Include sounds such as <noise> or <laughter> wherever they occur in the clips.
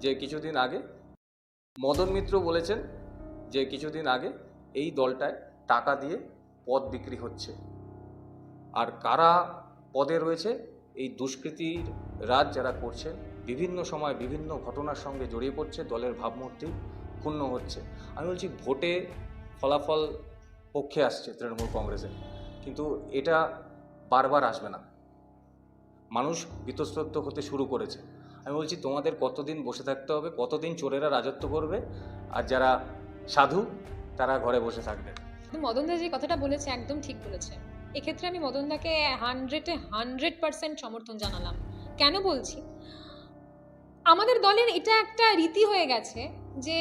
যে কিছুদিন আগে মদন মিত্র বলেছেন যে কিছুদিন আগে এই দলটায় টাকা দিয়ে পদ বিক্রি হচ্ছে। আর কারা পদে রয়েছে, এই দুষ্কৃতির রাজ যারা করছে বিভিন্ন সময় বিভিন্ন ঘটনার সঙ্গে জড়িয়ে পড়ছে, দলের ভাবমূর্তি ক্ষুণ্ণ হচ্ছে। আমি বলছি, ভোটে ফলাফল পক্ষে আসছে তৃণমূল কংগ্রেসের। কিন্তু এটা বারবার আসবে না। মানুষ বীতশ্রদ্ধ হতে শুরু করেছে। আমি বলছি, তোমাদের কতদিন বসে থাকতে হবে, কতদিন চোরেরা রাজত্ব করবে? আর যারা সাধু, তারা ঘরে বসে থাকবে। মদনদা যে কথাটা বলেছে, একদম ঠিক বলেছে। এক্ষেত্রে আমি মদনদাকে হান্ড্রেডে হান্ড্রেড পার্সেন্ট সমর্থন জানালাম। কেন বলছি? আমাদের দলের এটা একটা রীতি হয়ে গেছে যে,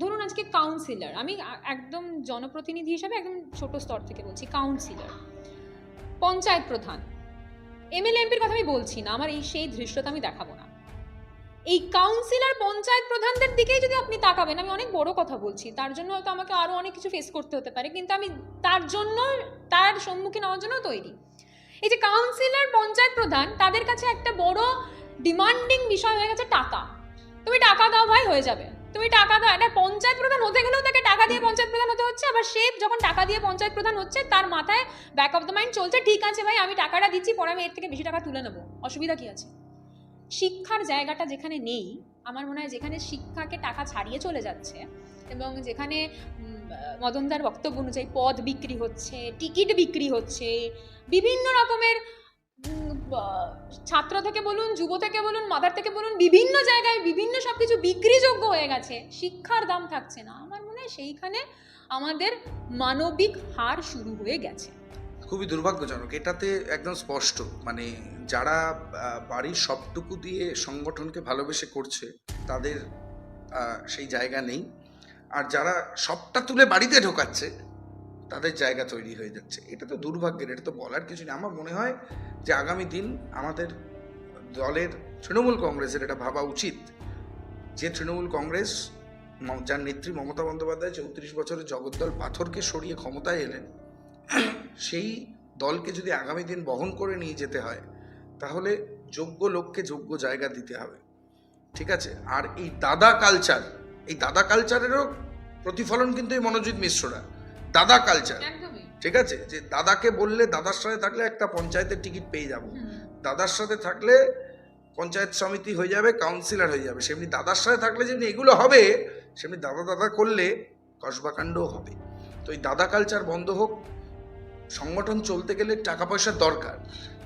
ধরুন আজকে কাউন্সিলর আমি একদম জনপ্রতিনিধি হিসাবে একদম ছোট স্তর থেকে বলছি কাউন্সিলর পঞ্চায়েত প্রধান এমএলএ এমপির কথা আমি বলছি না, আমার এই সেই দৃশ্যটা আমি দেখাবো এই কাউন্সিলর পঞ্চায়েত প্রধানদের দিকেই যদি আপনি তাকাবেন, আমি অনেক বড় কথা বলছি, তার জন্য হয়তো আমাকে আরও অনেক কিছু ফেস করতে হতে পারে, কিন্তু আমি তার জন্য, তার সম্মুখীন হওয়ার জন্য তৈরি। এই যে কাউন্সিলর পঞ্চায়েত প্রধান, তাদের কাছে একটা বড় ডিমান্ডিং বিষয় হয়ে গেছে টাকা। তুমি টাকা দাও ভাই হয়ে যাবে। তুমি টাকা দাও একটা পঞ্চায়েত প্রধান হতে গেলেও তাকে টাকা দিয়ে পঞ্চায়েত প্রধান হতে হচ্ছে, আবার সে যখন টাকা দিয়ে পঞ্চায়েত প্রধান হচ্ছে, তার মাথায় ব্যাক অফ দ্য মাইন্ড চলছে, ঠিক আছে ভাই, আমি টাকাটা দিচ্ছি, পরে আমি এর থেকে বেশি টাকা তুলে নেব। অসুবিধা কি আছে? শিক্ষার জায়গাটা যেখানে নেই, আমার মনে হয় যেখানে শিক্ষাকে টাকা ছাড়িয়ে চলে যাচ্ছে এবং যেখানে মদনদার বক্তব্য অনুযায়ী পদ বিক্রি হচ্ছে, টিকিট বিক্রি হচ্ছে, বিভিন্ন রকমের ছাত্র থেকে বলুন, যুব থেকে বলুন মাদার থেকে বলুন, বিভিন্ন জায়গায় বিভিন্ন সব কিছু বিক্রিযোগ্য হয়ে গেছে, শিক্ষার দাম থাকছে না। আমার মনে হয় সেইখানে আমাদের মানবিক হার শুরু হয়ে গেছে। খুবই দুর্ভাগ্যজনক। এটাতে একদম স্পষ্ট মানে যারা বাড়ির সবটুকু দিয়ে সংগঠনকে ভালোবেসে করছে, তাদের সেই জায়গা নেই। আর যারা সবটা তুলে বাড়িতে ঢোকাচ্ছে, তাদের জায়গা তৈরি হয়ে যাচ্ছে। এটা তো দুর্ভাগ্যের, এটা তো বলার কিছু নেই। আমার মনে হয় যে আগামী দিন আমাদের দলের তৃণমূল কংগ্রেসের এটা ভাবা উচিত যে তৃণমূল কংগ্রেস যার নেত্রী মমতা বন্দ্যোপাধ্যায় চৌত্রিশ বছরের জগদ্দল পাথরকে সরিয়ে ক্ষমতায় এলেন সেই দলকে যদি আগামী দিন বহন করে নিয়ে যেতে হয় তাহলে যোগ্য লোককে যোগ্য জায়গা দিতে হবে। ঠিক আছে? আর এই দাদা কালচার এই দাদা কালচারেরও প্রতিফলন কিন্তু এই মনোজিৎ মিশ্ররা। দাদা কালচার ঠিক আছে? যে দাদাকে বললে দাদার সাথে থাকলে একটা পঞ্চায়েতের টিকিট পেয়ে যাব। দাদার সাথে থাকলে পঞ্চায়েত সমিতি হয়ে যাবে কাউন্সিলর হয়ে যাবে। সেমনি দাদার সাথে থাকলে যেমনি এগুলো হবে সেমনি দাদা দাদা করলে কসবাকাণ্ডও হবে। তো এই দাদা কালচার বন্ধ হোক সংগঠন চলতে গেলে টাকা পয়সার দরকার।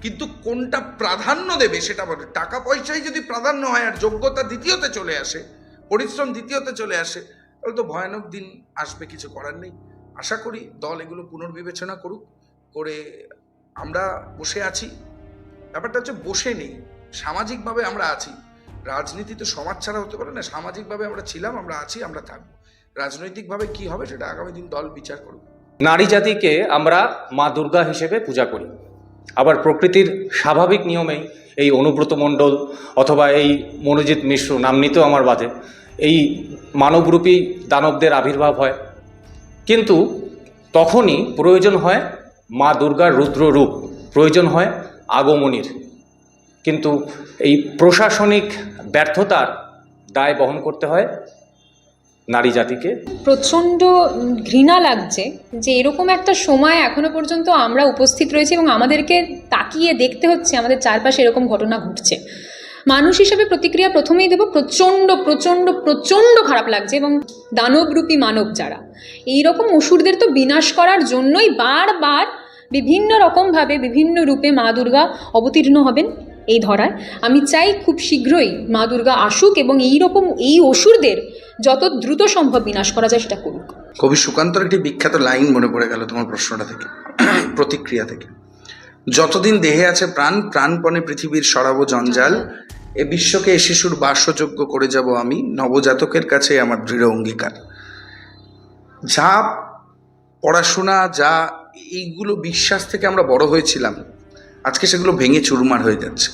কিন্তু কোনটা প্রাধান্য দেবে সেটা বলে। টাকা পয়সাই যদি প্রাধান্য হয় আর যোগ্যতা দ্বিতীয়তে চলে আসে, পরিশ্রম দ্বিতীয়তে চলে আসে, তাহলে তো ভয়ানক দিন আসবে, কিছু করার নেই। আশা করি দল এগুলো পুনর্বিবেচনা করুক, করে আমরা বসে আছি। ব্যাপারটা হচ্ছে বসে নেই, সামাজিকভাবে আমরা আছি। রাজনীতি তো সমাজ ছাড়া হতে পারে না, সামাজিকভাবে আমরা ছিলাম, আমরা আছি, আমরা থাকব। রাজনৈতিকভাবে কি হবে সেটা আগামী দিন দল বিচার করবে। নারী জাতিকে আমরা মা দুর্গা হিসেবে পূজা করি। আবার প্রকৃতির স্বাভাবিক নিয়মেই এই অনুব্রত মণ্ডল অথবা এই মনোজিৎ মিশ্র, নাম নিতেও আমার বাদে এই মানবরূপী দানবদের আবির্ভাব হয়। কিন্তু তখনই প্রয়োজন হয় মা দুর্গার রুদ্র রূপ, প্রয়োজন হয় আগমনীর। কিন্তু এই প্রশাসনিক ব্যর্থতার দায় বহন করতে হয় নারী জাতিকে? প্রচণ্ড ঘৃণা লাগছে যে এরকম একটা সময় এখনও পর্যন্ত আমরা উপস্থিত রয়েছি এবং আমাদেরকে তাকিয়ে দেখতে হচ্ছে আমাদের চারপাশে এরকম ঘটনা ঘটছে। মানুষ হিসেবে প্রতিক্রিয়া প্রথমেই দেবো, প্রচণ্ড প্রচণ্ড প্রচণ্ড খারাপ লাগছে এবং দানবরূপী মানব যারা। এই রকম অসুরদের তো বিনাশ করার জন্যই বারবার বিভিন্ন রকমভাবে, বিভিন্ন রূপে মা দুর্গা অবতীর্ণ হবেন এই ধরায়। আমি চাই খুব শীঘ্রই মা দুর্গা আসুক এবং এই রকম এই অসুরদের যত দ্রুত সম্ভব বিনাশ করা যায় সেটা করুক। কবি সুকান্তর একটি বিখ্যাত লাইন মনে পড়ে গেল তোমার প্রশ্নটা থেকে, <clears throat> প্রতিক্রিয়া থেকে। যতদিন দেহে আছে প্রাণ, প্রাণপণে পৃথিবীর সরাবো জঞ্জাল, এ বিশ্বকে এ শিশুর বাসযোগ্য করে যাব আমি, নবজাতকের কাছে আমার দৃঢ় অঙ্গীকার। যা পড়াশোনা, যা এইগুলো বিশ্বাস থেকে আমরা বড় হয়েছিলাম, আজকে সেগুলো ভেঙে চুরমার হয়ে যাচ্ছে।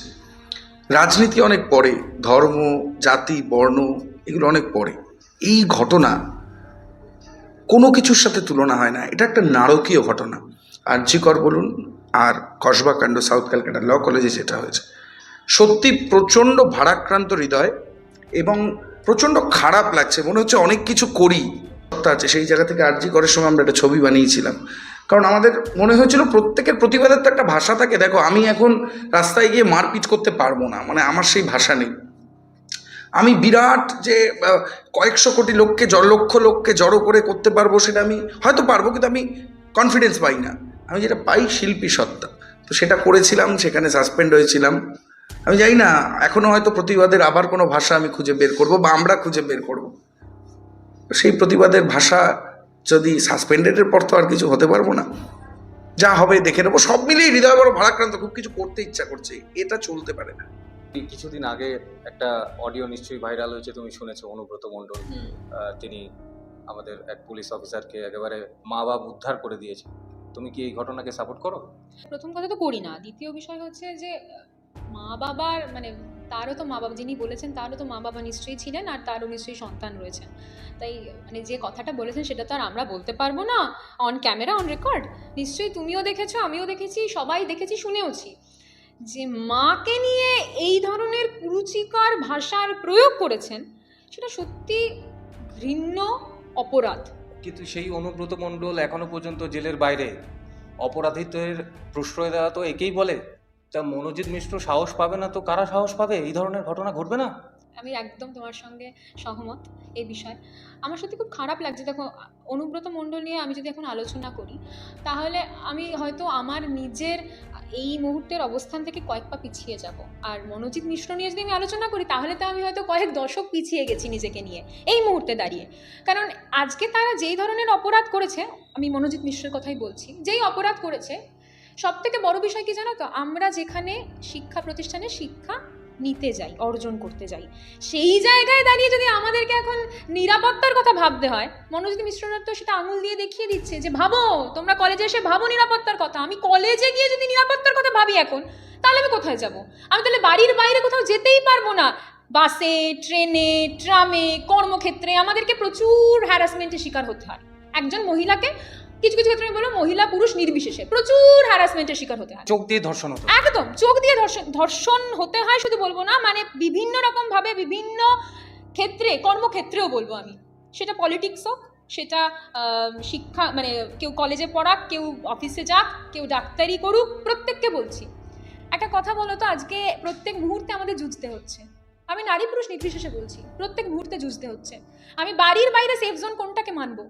রাজনীতি অনেক পরে, ধর্ম, জাতি, বর্ণ, এগুলো অনেক পরে। এই ঘটনা কোনো কিছুর সাথে তুলনা হয় না। এটা একটা নারকীয় ঘটনা। আর্যিকর বলুন, আর কসবা কাণ্ড, সাউথ ক্যালকাটা ল কলেজে যেটা হয়েছে। সত্যি প্রচণ্ড ভারাক্রান্ত হৃদয় এবং প্রচণ্ড খারাপ লাগছে। মনে হচ্ছে অনেক কিছু করি। আছে, সেই জায়গা থেকে আর্জি করার সময় আমরা একটা ছবি বানিয়েছিলাম। কারণ আমাদের মনে হয়েছিল প্রত্যেকের প্রতিবাদের তো একটা ভাষা থাকে। দেখো, আমি এখন রাস্তায় গিয়ে মারপিট করতে পারব না। মানে আমার সেই ভাষা নেই। আমি বিরাট যে কয়েকশো কোটি লোককে লক্ষ লোককে জড়ো করে করতে পারব সেটা আমি হয়তো পারব, কিন্তু আমি কনফিডেন্স পাই না। আমি যেটা পাই শিল্পী সত্তা। তো সেটা করেছিলাম, সেখানে সাসপেন্ড হয়েছিলাম। আমি জানি না এখনও হয়তো প্রতিবাদের আবার কোনো ভাষা আমি খুঁজে বের করব বা আমরা খুঁজে বের করব। সেই প্রতিবাদের ভাষা যদি সাসপেন্ডেডের পর তো আর কিছু হতে পারব না। যা হবে দেখে নেব। সব মিলিয়ে হৃদয় বড় ভারাক্রান্ত, খুব কিছু করতে ইচ্ছা করছে। এটা চলতে পারে না। কিছুদিন আগে একটা অডিও নিশ্চয়ই ভাইরাল হয়েছে তুমি শুনেছো অনুব্রত মণ্ডল। তিনি আমাদের এক পুলিশ অফিসারকে একেবারে মা বাপ উদ্ধার করে দিয়েছে। তুমি কি এই ঘটনাকে সাপোর্ট করো? প্রথম কথা তো করি না। দ্বিতীয় বিষয় হচ্ছে যে মা বাবার মানে তারও তো মা বাবা যিনি বলেছেন তারও তো মা বাবা নিশ্চয়ই ছিলেন আর তারও নিশ্চয়ই সন্তান রয়েছেন। তাই মানে যে কথাটা বলেছেন সেটা তো আর আমরা বলতে পারব না। অন ক্যামেরা অন রেকর্ড নিশ্চয়ই তুমিও দেখেছ আমিও দেখেছি সবাই দেখেছি শুনেওছি। যে মাকে নিয়ে এই ধরনের কুরুচিকর ভাষার প্রয়োগ করেছেন, সেটা সত্যি ঘৃণ্য অপরাধ। কিন্তু সেই অনুব্রত মণ্ডল এখনও পর্যন্ত জেলের বাইরে। অপরাধীদের প্রশ্রয় দেওয়া তো একেই বলে তা মনোজিৎ মিশ্র সাহস পাবে না তো কারা সাহস পাবে? এই ধরনের ঘটনা ঘটবে না? আমি একদম তোমার সঙ্গে সহমত এই বিষয়ে। আমার সত্যি খুব খারাপ লাগছে। দেখো, অনুব্রত মণ্ডল নিয়ে আমি যদি এখন আলোচনা করি, তাহলে আমি হয়তো আমার নিজের এই মুহূর্তের অবস্থান থেকে কয়েক পা পিছিয়ে যাব। আর মনোজিৎ মিশ্র নিয়ে যদি আমি আলোচনা করি, তাহলে তো আমি হয়তো কয়েক দশক পিছিয়ে গেছি নিজেকে নিয়ে, এই মুহূর্তে দাঁড়িয়ে। কারণ আজকে তারা যেই ধরনের অপরাধ করেছে, আমি মনোজিৎ মিশ্রের কথাই বলছি, যেই অপরাধ করেছে সব থেকে বড় বিষয় কি জানো তো? আমরা যেখানে শিক্ষা প্রতিষ্ঠানে শিক্ষা নিতে যাই, অর্জন করতে যাই। সেই জায়গায় দাঁড়িয়ে যদি আমাদেরকে এখন নিরাপত্তার কথা ভাবতে হয়, মনোজিৎ মিশ্রনাথ তো সেটা আঙুল দিয়ে দেখিয়ে দিচ্ছে যে, ভাবো, তোমরা কলেজে এসে ভাবো নিরাপত্তার কথা। আমি কলেজে গিয়ে যদি নিরাপত্তার কথা ভাবি এখন, তাহলে আমি কোথায় যাব? আমি তাহলে বাড়ির বাইরে কোথাও যেতেই পারব না। বাসে, ট্রেনে, ট্রামে, কর্মক্ষেত্রে আমাদেরকে প্রচুর হ্যারাসমেন্টের শিকার হতে হয়। একজন মহিলাকে কিছু কিছু ক্ষেত্রে বলব মহিলা পুরুষ নির্বিশেষে প্রচুর হ্যারাসমেন্টের শিকার হতে হয়। চোখ দিয়ে ধর্ষণ হতো একদম চোখ দিয়ে ধর্ষণ ধর্ষণ হতে হয় শুধু বলব না মানে বিভিন্ন রকম ভাবে বিভিন্ন ক্ষেত্রে কর্মক্ষেত্রেও বলব আমি। সেটা পলিটিক্স হোক সেটা শিক্ষা মানে কেউ কলেজে পড়াক কেউ অফিসে যাক কেউ ডাক্তারি করুক প্রত্যেককে বলছি। একটা কথা বলো তো আজকে প্রত্যেক মুহূর্তে আমাদের যুঝতে হচ্ছে। আমি নারী পুরুষ নির্বিশেষে বলছি প্রত্যেক মুহূর্তে যুঝতে হচ্ছে। আমি বাড়ির বাইরে সেফ জোন কোনটাকে মানবো?